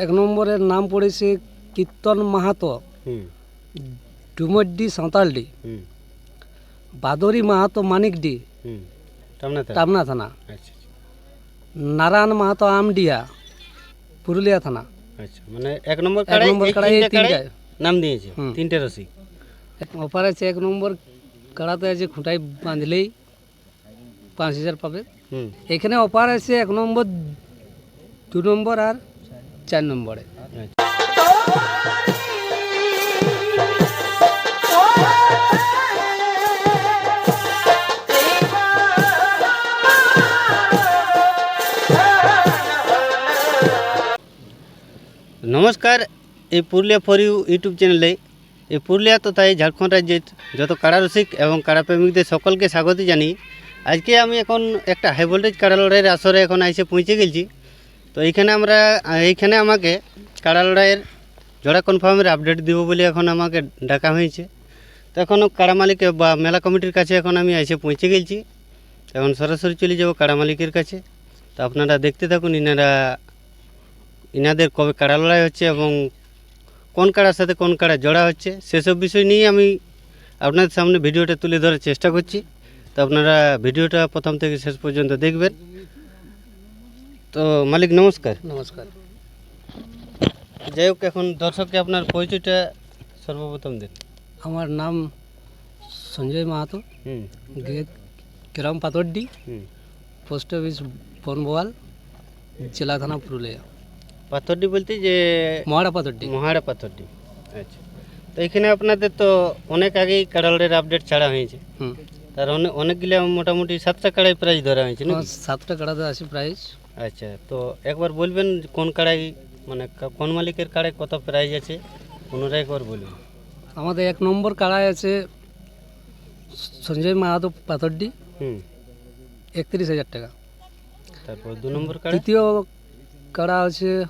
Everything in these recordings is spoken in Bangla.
এক নম্বরের নাম পড়েছে কীর্তন মাহাতো। ডুমড্ডি সাঁওতালডি। বাদরি মাহাতো মানিকডি। টামনা থানা। আচ্ছা নারায়ণ মাহাতো আমডিয়া পুরুলিয়া থানা। আচ্ছা মানে এক নম্বর এক নম্বর কাড়াই তিনটে নাম দিয়েছে। তিনটে রসিক। অফার আছে এক নম্বর কাড়াতে আছে খুঁটাই বাঁধলেই পাঁচ হাজার পাবে। এখানে অফার আছে এক নম্বর দু নম্বর আর চার নম্বরে। নমস্কার, এই পুরুলিয়া ফর ইউ ইউটিউব চ্যানেলে এই পুরুলিয়া তথা এই ঝাড়খণ্ড রাজ্যের যত কাড়া রসিক এবং কাড়া প্রেমিকদের সকলকে স্বাগত জানি আজকে আমি এখন একটা হাই ভোল্টেজ কাড়া লড়াইয়ের আসরে এখন এসে পৌঁছে গেছি। তো এইখানে আমরা, এইখানে আমাকে কাড়া লড়াইয়ের জোড়া কনফার্মের আপডেট দিব বলে এখন আমাকে ডাকা হয়েছে। তো এখন কাড়া মালিক বা মেলা কমিটির কাছে এখন আমি এসে পৌঁছে গেছি। এখন সরাসরি চলে যাব কাড়া মালিকের কাছে। তো আপনারা দেখতে থাকুন ইনারা, ইনাদের কবে কাড়া লড়াই হচ্ছে এবং কোন কাড়ার সাথে কোন কাড়া জোড়া হচ্ছে, সেসব বিষয় নিয়ে আমি আপনাদের সামনে ভিডিওটা তুলে ধরার চেষ্টা করছি। তো আপনারা ভিডিওটা প্রথম থেকে শেষ পর্যন্ত দেখবেন। তো মালিক নমস্কার। নমস্কার। যাই হোক এখন দর্শককে আপনার পরিচয়টা সর্বপ্রথম দিন। আমার নাম সঞ্জয় মাহাতো। হুম। গে- গ্রাম পাতরডি পোস্ট অফিস বনবোয়াল জেলা থানা পুরুলিয়া। পাথরডি বলতে যে মহাড়া পাথরডি। মহাড়া পাথরডি। আচ্ছা। তো এখানে আপনাদের তো অনেক আগেই কাড়ালের আপডেট ছাড়া হয়েছে। হুম। তার অনেক অনেকগুলো মোটামুটি সাতটা কাড়াই প্রাইজ ধরা হয়েছে নাকি? সাতটা কাড়াতে আছে প্রাইস আচ্ছা তো একবার বলবেন কোন কাড়াই মানে কোন মালিকের কাড়াই কত প্রাইজ আছে? পুনরায় একবার বলবেন আমাদের এক নম্বর কাড়ায় আছে সঞ্জয় মাহাতো পাথরডি। হুম। একত্রিশ হাজার টাকা। তারপর দু নম্বর কাড়া তৃতীয় কাড়া আছে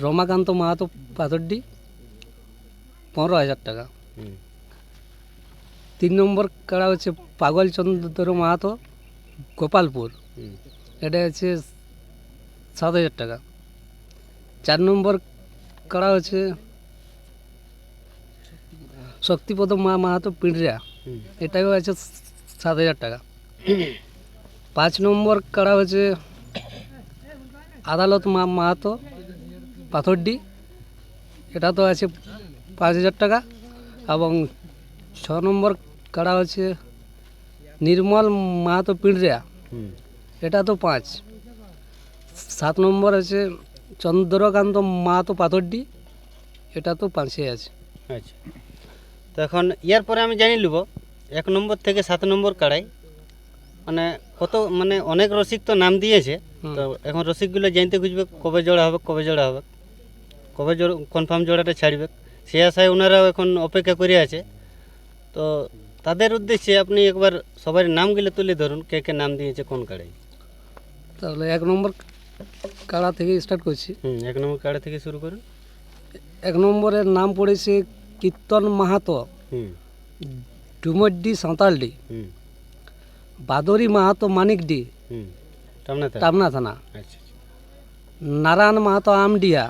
রমাকান্ত মাহাতো পাথরডি পনেরো হাজার টাকা। হুম। তিন নম্বর কাড়া হচ্ছে পাগল চন্দ্র মাহাতো গোপালপুর। হুম। এটা হচ্ছে সাত হাজার টাকা। চার নম্বর কাড়া হচ্ছে শক্তিপদ মা মাহাতো পিঁড়িয়া। এটাও আছে সাত হাজার টাকা। পাঁচ নম্বর কাড়া হচ্ছে আদালত মা মাহাতো পাথরডি। এটা তো আছে পাঁচ হাজার টাকা এবং ছ নম্বর কাড়া হচ্ছে নির্মল মাহাতো পিঁড়িয়া। এটা তো পাঁচ। সাত নম্বর আছে চন্দ্রকান্ত মা তো পাথরডি। এটা তো পাঁচে আছে। আচ্ছা। তো এখন ইয়ার পরে আমি জানি লিব এক নম্বর থেকে সাত নম্বর কাড়াই। মানে কত মানে অনেক রসিক তো নাম দিয়েছে। তো এখন রসিকগুলো জানতে খুঁজবে কবে জোড়া হবে কবে জোড়া হবে। কবে জোড়া কনফার্ম জোড়াটা ছাড়বে। সে আশায় ওনারাও এখন অপেক্ষা করে আছে। তো তাদের উদ্দেশ্যে আপনি একবার সবার নামগুলো তুলে ধরুন কে কে নাম দিয়েছে কোন কাড়াই। তাহলে এক নম্বর কাড়া থেকে স্টার্ট করছি। হুম এক নম্বর কাড়া থেকে শুরু করুন। এক নম্বরের নাম পড়েছে কীর্তন মাহাতো। ডুমড্ডি সাঁওতালডি। হুম। বাদরি মাহাতো মানিকডি। টামনা থানা। আচ্ছা নারায়ণ মাহাতো আমডিয়া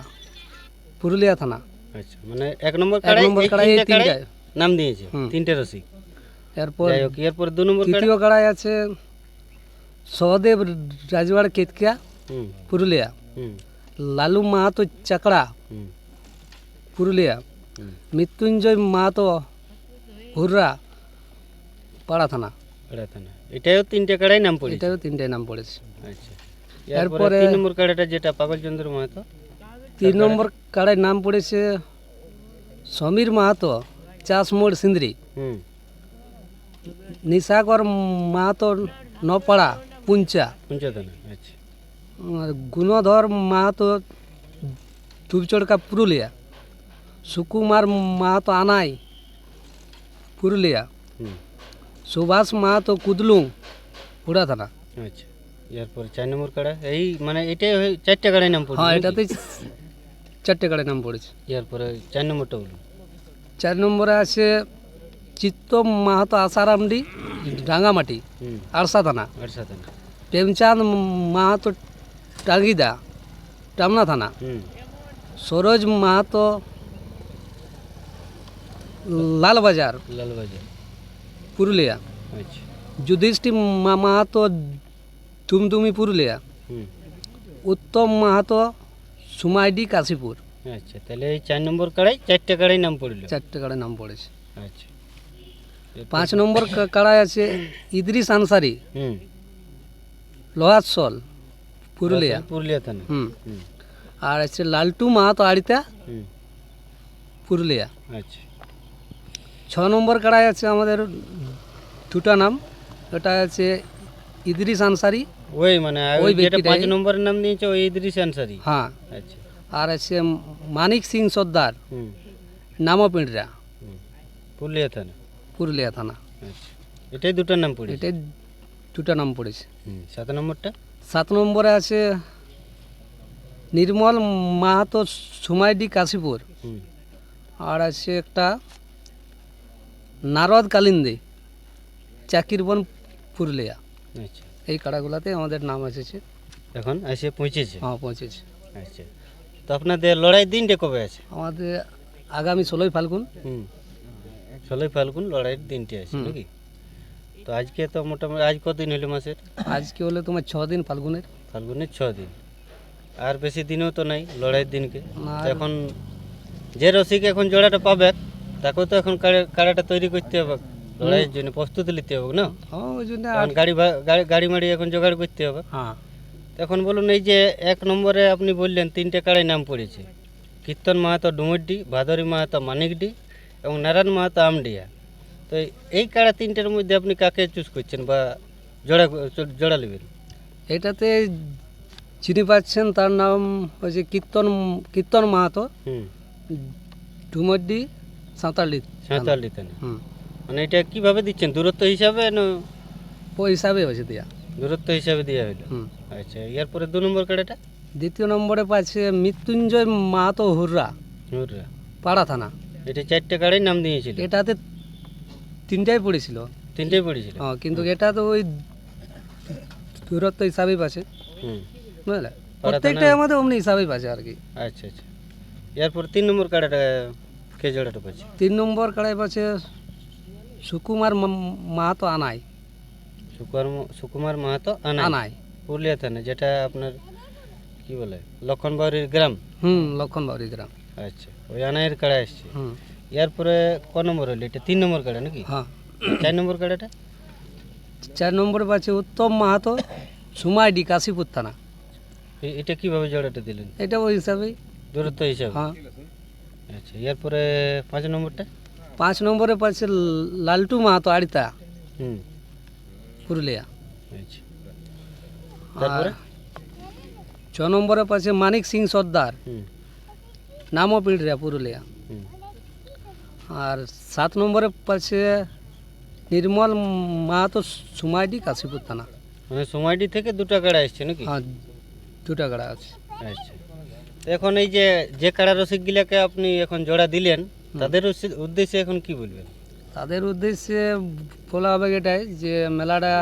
পুরুলিয়া থানা। আচ্ছা মানে এক নম্বর এক কাড়াই নম্বর কাড়াই তিনটে কাড়াই নাম দিয়েছে। তিনটে রসিক। এরপর এরপরে দু নম্বর তৃতীয় কাড়ায় আছে সহদেব রাজবাড় কেতকিয়া পুরুলিয়া লালু মাহাতো চাকড়া পুরুলিয়া মৃত্যুঞ্জয় মাহাতো হুররা পাড়া থানা এটাও তিনটে কাড়াই নাম পড়েছে এটাও তিনটে নাম পড়েছে আচ্ছা এরপরে তিন নম্বর কাড়াটা যেটা পাগলচন্দ্র মাহাতো তিন নম্বর কাড়ায় নাম পড়েছে সমীর মাহাতো চাষ মোড় সিন্দ্রি নিশাকর মাহাতো নপাড়া পুঞ্চা। পঞ্চদানা আচ্ছা। আর গুণধর মাহাতো ধূপচড়কা পুরুলিয়া। সুকুমার মাহাতো আনাই পুরুলিয়া। সুভাষ মাহাতো কুদলুং হুড়া থানা আচ্ছা এরপরে চার নম্বর কাড়া এই মানে এটাই চারটে কাড়াই নাম পড়েছে হ্যাঁ এটাতে চারটে কাড়ায় নাম পড়েছে। এরপরে চার নম্বরটা বলুন। চার নম্বরে আছে চিত্ত মাহাতো আসারামডি রাঙ্গামাটি হুম। আরসা থানা প্রেমচাঁদ মাহাতো টাঙ্গিদা টামনা থানা সরোজ মাহাতো লালবাজার লালবাজার। পুরুলিয়া আচ্ছা। যুধিষ্ঠির মা- মাহাতো তুমতুমি পুরুলিয়া উত্তম মাহাতো সুমাইডি কাশীপুর। আচ্ছা তাহলে এই চার নম্বর কাড়াই চারটে কাড়াই নাম পড়ল। চারটে কাড়ায় নাম পড়েছে। আচ্ছা। পাঁচ নম্বর কা- কাড়ায় আছে ইদ্রিস আনসারি হুম। লোহাসল পুরুলিয়া। পুরুলিয়া থানা। হুম। আর আছে লালটু মাহাতো আড়িতা পুরুলিয়া। আচ্ছা। ছ নম্বর কাড়ায় আছে আমাদের দুটা নাম ওটা আছে ইদ্রিস আনসারি। ওই মানে ওই যেটা পাঁচ নম্বরের নাম দিয়েছে ওই ইদ্রিস আনসারি। হ্যাঁ। আচ্ছা। আর আছে মানিক সিং সর্দার নামপিঁড়া পুরুলিয়া থানা। পুরুলিয়া থানা। আচ্ছা। এটাই দুটোর নাম পড়েছে? এটাই দুটা নাম পড়েছে। সাত নম্বরটা? সাত নম্বরে আছে নির্মল মাহাতো সুমাইডি কাশীপুর। আর আছে একটা নারদ কালিন্দে চাকিরবন পুরুলিয়া। আচ্ছা। এই কাড়াগুলাতে আমাদের নাম এসেছে। এখন এসে পৌঁছেছে? হ্যাঁ পৌঁছেছে। আচ্ছা। তো আপনাদের লড়াই দিনটা কবে আছে? আমাদের আগামী ষোলোই ফাল্গুন। হুম। ষোলোই ফাল্গুন লড়াইয়ের দিনটি আছে নাকি? তো আজকে তো মোটামুটি আজ কদিন হলো মাসের? আজকে হলে তোমার ছ দিন ফাল্গুনের। ফাল্গুনের ছ দিন। আর বেশি দিনও তো নাই লড়াইয়ের দিনকে। এখন যে রসিক এখন জোড়াটা পাবে তাকেও তো এখন কাড়াটা তৈরি করতে হবে। লড়াইয়ের জন্য প্রস্তুতি নিতে হবে না? গাড়ি- গাড়ি মাড়ি এখন জোগাড় করতে হবে। হ্যাঁ। এখন বলুন এই যে এক নম্বরে আপনি বললেন তিনটে কাড়াই নাম পড়েছে। কীর্তন মাহাতো ডুমুরডি ভাদরী মাহাতো মানিকডি এবং নারায়ণ মাহাতো আমডিয়া। তো এই- কাড়া তিনটের মধ্যে আপনি কাকে চুজ করছেন বা জোড়া জোড়া নেবেন এটাতে চিনি পাচ্ছেন তার নাম হচ্ছে কীর্তন কীর্তন মাহাতো। ডুমড্ডি সাঁতালি। সাঁতাল মানে এটা কীভাবে দিচ্ছেন দূরত্ব হিসাবে না হিসাবে হয়েছে দিয়া। দূরত্ব হিসাবে দেওয়া হুম। আচ্ছা এরপরে দু নম্বর কাড়াটা? দ্বিতীয় নম্বরে পাচ্ছে মৃত্যুঞ্জয় মাহাতো হুররা হুররা। পাড়া থানা। এটা চারটে কাড়াই নাম দিয়েছিল। এটাতে তিনটাই পড়েছিল। তিনটেই পড়েছিল। হ্যাঁ কিন্তু এটা তো ওই দূরত্ব হিসাবেই পাচ্ছে হুম। বুঝলে? প্রত্যেকটাই আমাদের অমনি হিসাবেই পাচ্ছে আর কি। আচ্ছা আচ্ছা। এরপর তিন নম্বর কাড়াটা কে জোড়াটা পাচ্ছে তিন নম্বর কাড়াই পাচ্ছে সুকুমার মা- মাহাতো আনাই। সুকুমার সুকুমার মাহাতো আনাই। আনাই। পুরুলিয়া থানা যেটা আপনার কি বলে লক্ষণবাড়ির গ্রাম। হুম লক্ষণ বাউরি গ্রাম। আচ্ছা। ওই আনাইয়ের কাড়া এসছে হুম। এরপরে ক নম্বর হলো? এটা তিন নম্বর কাড়া নাকি? হ্যাঁ। চার নম্বর কাড়াটা? চার নম্বরে পাচ্ছে উত্তম মাহাতো সুমাইডি কাশীপুর থানা। এটা কীভাবে জোড়াটা দিলেন? এটা ওই হিসাবেই দূরত্ব হিসাবে? হ্যাঁ। আচ্ছা এরপরে পাঁচ নম্বরটা? পাঁচ নম্বরে পাচ্ছে লালটু মাহাতো আড়িতা। হুম। পুরুলিয়া। আচ্ছা। তারপরে? ছ নম্বরে পাচ্ছে মানিক সিং সর্দার। হুম। নামও পিঁড়িয়া পুরুলিয়া আর সাত নম্বরে পাচ্ছে নির্মল মাহাতো সুমাইডি কাশীপুর থানা মানে সময়টি থেকে দুটো কাড়া এসছে নাকি হ্যাঁ দুটা গাড়া আছে আচ্ছা এখন এই যে যে কাড়া রসিকগুলাকে আপনি এখন জোড়া দিলেন তাদের উদ্দেশ্যে- এখন কি বলবেন তাদের উদ্দেশ্যে বলা হবে এটাই যে মেলাটা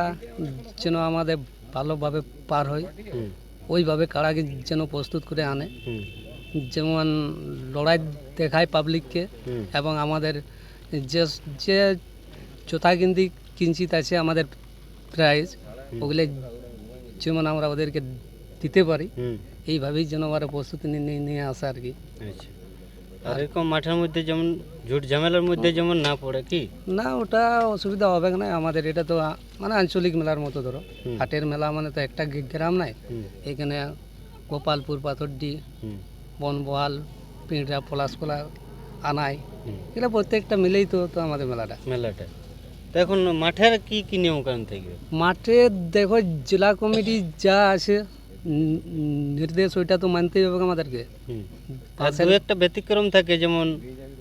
যেন আমাদের ভালোভাবে পার হয় ওইভাবে কাড়াকে যেন প্রস্তুত করে আনে যেমন লড়াই দেখায় পাবলিককে এবং আমাদের যে যে চোথাগিন্দি কিঞ্চিত আছে আমাদের প্রাইজ ওগুলো যেমন আমরা ওদেরকে দিতে পারি এইভাবেই যেন ওরা প্রস্তুতি নিয়ে- আসে আর কি। আচ্ছা। আর এরকম মাঠের মধ্যে যেমন ঝুট ঝামেলার মধ্যে যেমন না পড়ে কি? না ওটা অসুবিধা হবে না আমাদের এটা তো মানে আঞ্চলিক মেলার মতো ধরো। হাটের মেলা মানে তো একটা গ্রাম নাই। এখানে গোপালপুর পাথরডি হুম বনবহাল পিঁড়া পলাশকোলা আনাই এগুলো প্রত্যেকটা মিলেই তো তো আমাদের মেলাটা। মেলাটা। তো এখন মাঠের কি কি নিয়ম কানুন থাকবে? মাঠে দেখো জেলা কমিটি যা আছে নির্দেশ ওইটা তো মানতেই হবে আমাদেরকে। দু একটা ব্যতিক্রম থাকে যেমন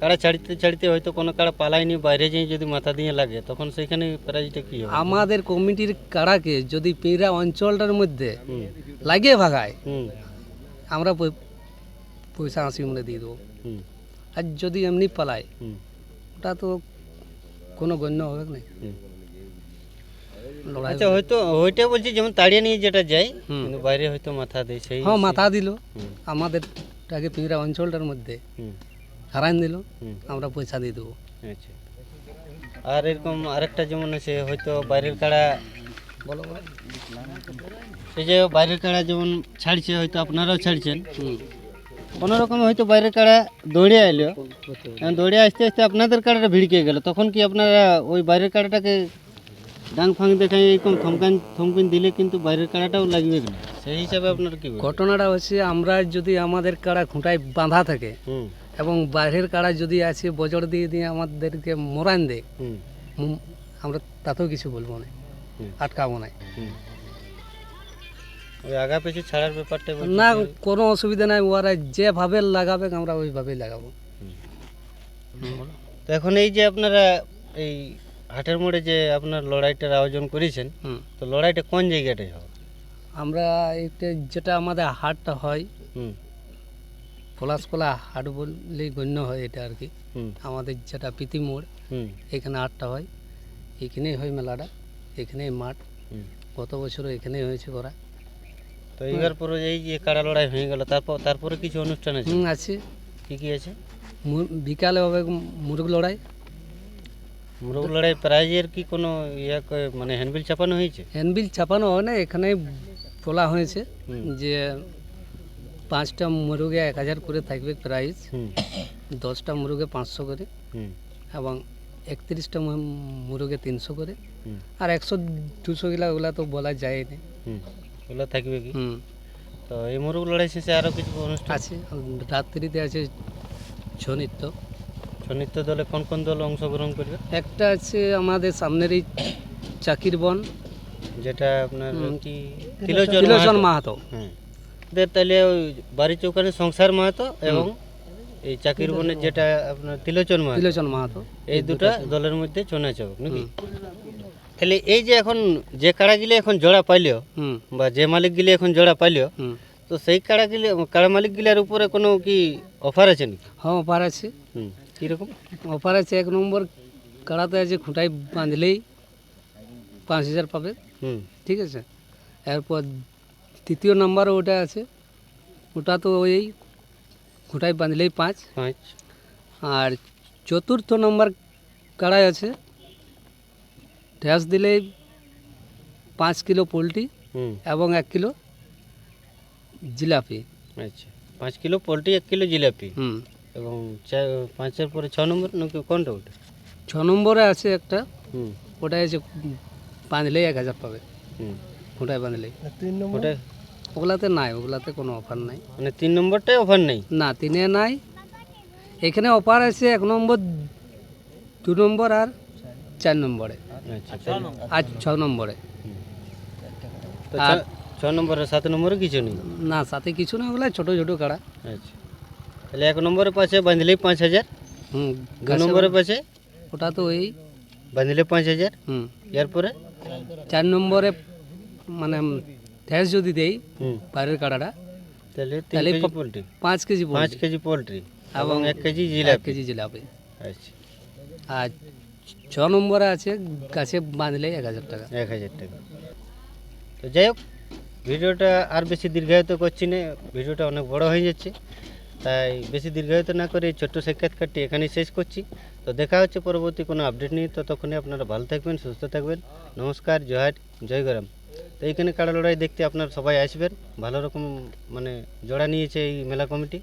কাড়া ছাড়িতে ছাড়িতে হয়তো কোনো কাড়া পালায়নি বাইরে যেয়ে যদি মাথা দিয়ে লাগে তখন সেখানে প্রাইজটা কি হবে? আমাদের কমিটির কাড়াকে যদি পেঁড়া অঞ্চলটার মধ্যে লাগিয়ে ভাগায় আমরা পয়সা আশি মনে দিয়ে দেবো আর যদি এমনি পালায় ওটা তো কোনো গণ্য হবে না আচ্ছা হয়তো ওইটা বলছি যেমন তাড়িয়ে নিয়ে যেটা যায় হুম। কিন্তু বাইরে হয়তো মাথা দেয় সেই হ্যাঁ মাথা দিল হুম, আমাদেরটাকে পিঁড়া অঞ্চলটার মধ্যে হারান দিল হুম, আমরা পয়সা দিয়ে দেবো আচ্ছা আর এরকম আরেকটা যেমন আছে হয়তো বাইরের কাড়া বলো বলো। এই যে বাইরের কাড়া যেমন ছাড়ছে হয়তো আপনারাও ছাড়ছেন হুম কোনো রকম হয়তো বাইরের কাড়া দৌড়ে আইলো দৌড়ে আসতে আসতে আপনাদের কাড়াটা ভিড়কে গেল। তখন কি আপনারা ওই বাইরের কাড়াটাকে ডাং ফাং দেখাই এরকম থমকান থমকিন দিলে কিন্তু বাইরের কাড়াটাও লাগবে না সেই হিসাবে আপনার কি ঘটনাটা হচ্ছে আমরা যদি আমাদের কাড়া খুঁটায় বাঁধা থাকে এবং বাইরের কাড়া যদি আছে বজর দিয়ে দিয়ে আমাদেরকে মরান দেয় আমরা তাতেও কিছু বলব না আটকাবো না। আগা পেছু ছাড়ার ব্যাপারটা না কোনো অসুবিধা নাই ওরা যেভাবে লাগাবে আমরা ওইভাবেই লাগাবো। তো এখন এই যে আপনারা এই হাটের মোড়ে যে আপনার লড়াইটার আয়োজন করেছেন হুম। তো লড়াইটা কোন জায়গাটায় হবে? আমরা এটা যেটা আমাদের হাটটা হয় হুম। পলাশকলা হাট বললেই গণ্য হয় এটা আর কি। আমাদের যেটা প্রীতি মোড় হুম। এখানে হাটটা হয়। এখানেই হয় মেলাটা এখানেই মাঠ। গত বছরও এখানেই হয়েছে করা। তো এইবার পরে এই যে কাড়া লড়াই হয়ে গেল তারপর তারপরে কিছু অনুষ্ঠান আছে? হুম আছে। কি কি আছে? বিকালে হবে মুরগ লড়াই। মুরগ লড়াই প্রাইজের কি কোনো ইয়া মানে হ্যান্ডবিল চাপানো হয়েছে? হ্যান্ডবিল ছাপানো হয় না এখানে বলা হয়েছে যে পাঁচটা মুরগে এক হাজার করে থাকবে প্রাইস হুম। দশটা মুরগে পাঁচশো করে এবং একত্রিশটা মুরগে তিনশো করে। আর একশো দুশো গিলা ওগুলা তো বলা যায় না ওগুলো থাকবে কি? হুম। তো এই মুরগ লড়াই শেষে আরও কিছু অনুষ্ঠান? আছে রাত্রিতে আছে ছৌ নৃত্য। ছৌ নৃত্য দলে কোন কোন দল অংশগ্রহণ করবে? একটা আছে আমাদের সামনের এই চাকির বন। যেটা আপনার। কি? তিলোচন মাহাতো। হ্যাঁ। তাহলে ওই বাড়ি চৌকানে সংসার মাহাতো এবং এই চাকির বনের যেটা আপনার তিলোচন মাহাতো। তিলোচন মাহাতো। এই দুটা দলের মধ্যে চোনা চবক নাকি? তাহলে এই যে এখন যে কাড়াগুলি এখন জোড়া পাইলেও হুম। বা যে মালিকগুলি এখন জোড়া পাইলেও হুম। তো সেই কাড়াগুলি কাড়া মালিকগুলির উপরে কোনো কি অফার আছে নাকি? হ্যাঁ অফার আছে। হুম। কীরকম? অফার আছে এক নম্বর কাড়াতে আছে খুঁটায় বাঁধলেই পাঁচ হাজার পাবে। হুম। ঠিক আছে? এরপর তৃতীয় নাম্বার ওটা আছে ওটা তো ওই খুঁটায় বাঁধলেই পাঁচ। পাঁচ। আর চতুর্থ নম্বর কাড়াই আছে ঠ্যাস দিলেই পাঁচ কিলো পোলট্রি এবং এক কিলো জিলাপি। আচ্ছা পাঁচ কিলো পোলট্রি এক কিলো জিলাপি। হুম। এবং চার পাঁচের পরে ছ নম্বর নাকি কোনটা ওটা? ছ নম্বরে আছে একটা হুম। ওটা আছে বাঁধলেই এক হাজার পাবে। হুম। খুঁটায় বাঁধলেই। ওটা ওগুলাতে নাই ওগুলাতে কোনো অফার নাই। মানে তিন নম্বরটাই অফার নেই? না তিনে নাই। এখানে অফার আছে এক নম্বর দু নম্বর আর চার নম্বরে। আচ্ছা ছ নম্বরে। তো ছ- ছ নম্বরে সাত নম্বরে কিছু নেই? না সাথে কিছু না ওগুলা ছোটো ছোটো কাড়া। আচ্ছা। তাহলে এক নম্বরে পাশে বাঁধলেই পাঁচ হাজার হুম দু নম্বরে পাশে? ওটা তো ওই বাঁধলে পাঁচ হাজার? হুম। এরপরে? চার নম্বরে মানে ঠেস যদি দেই হুম। বাইরের কাড়াটা তাহলে তাহলে পোলট্রি। পাঁচ কেজি পাঁচ কেজি পোলট্রি এবং এক কেজি এক জিলাপি। কেজি জিলাপি। আচ্ছা। আর ছ নম্বরে আছে গাছে বাঁধলে এক হাজার টাকা। এক হাজার টাকা। তো যাই হোক, ভিডিওটা আর বেশি দীর্ঘায়িত করছি না, ভিডিওটা অনেক বড় হয়ে যাচ্ছে। তাই বেশি দীর্ঘায়িত না করে ছোট্ট সাক্ষাৎকারটি এখানেই শেষ করছি। তো দেখা হচ্ছে পরবর্তী কোনো আপডেট নিয়ে, ততক্ষণে আপনারা ভালো থাকবেন, সুস্থ থাকবেন। নমস্কার জয় জয় গরম। তো এইখানে কাড়া লড়াই দেখতে আপনারা সবাই আসবেন। ভালো রকম মানে জোড়া নিয়েছে এই মেলা কমিটি।